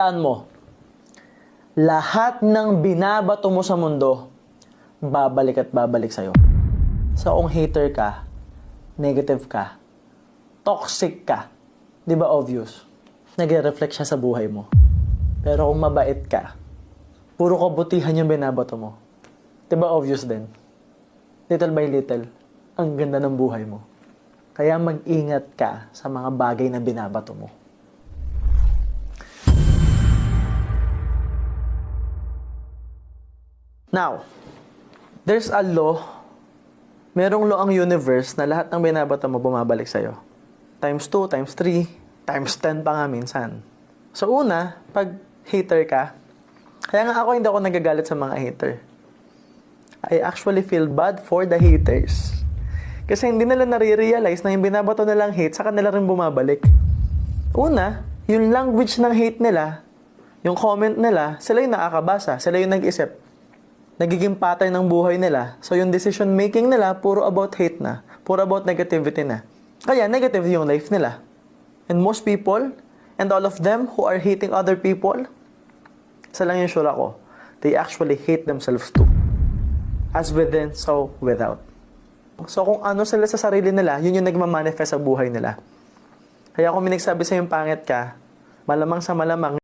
Tandaan mo, lahat ng binabato mo sa mundo, babalik at babalik sa'yo. So kung hater ka, negative ka, toxic ka, di ba obvious? Nagre-reflect siya sa buhay mo. Pero kung mabait ka, puro kabutihan yung binabato mo. Di ba obvious din? Little by little, ang ganda ng buhay mo. Kaya mag-ingat ka sa mga bagay na binabato mo. Now, there's a law, merong law ang universe na lahat ng binabato mo bumabalik sa'yo. Times 2, times 3, times 10 pa nga minsan. So una, pag hater ka, kaya nga ako hindi ako nagagalit sa mga hater. I actually feel bad for the haters. Kasi hindi nila nare-realize na yung binabato nilang hate sa kanila rin bumabalik. Una, yung language ng hate nila, yung comment nila, sila yung nakakabasa, sila yung nag-isip. Nagiging pattern ng buhay nila. So yung decision making nila, puro about hate na. Puro about negativity na. Kaya negative yung life nila. And most people, and all of them who are hating other people, isa lang yung sure ako, they actually hate themselves too. As within, so without. So kung ano sila sa sarili nila, yun yung nagmamanifest sa buhay nila. Kaya kung may nagsabi sa yung pangit ka, malamang sa malamang,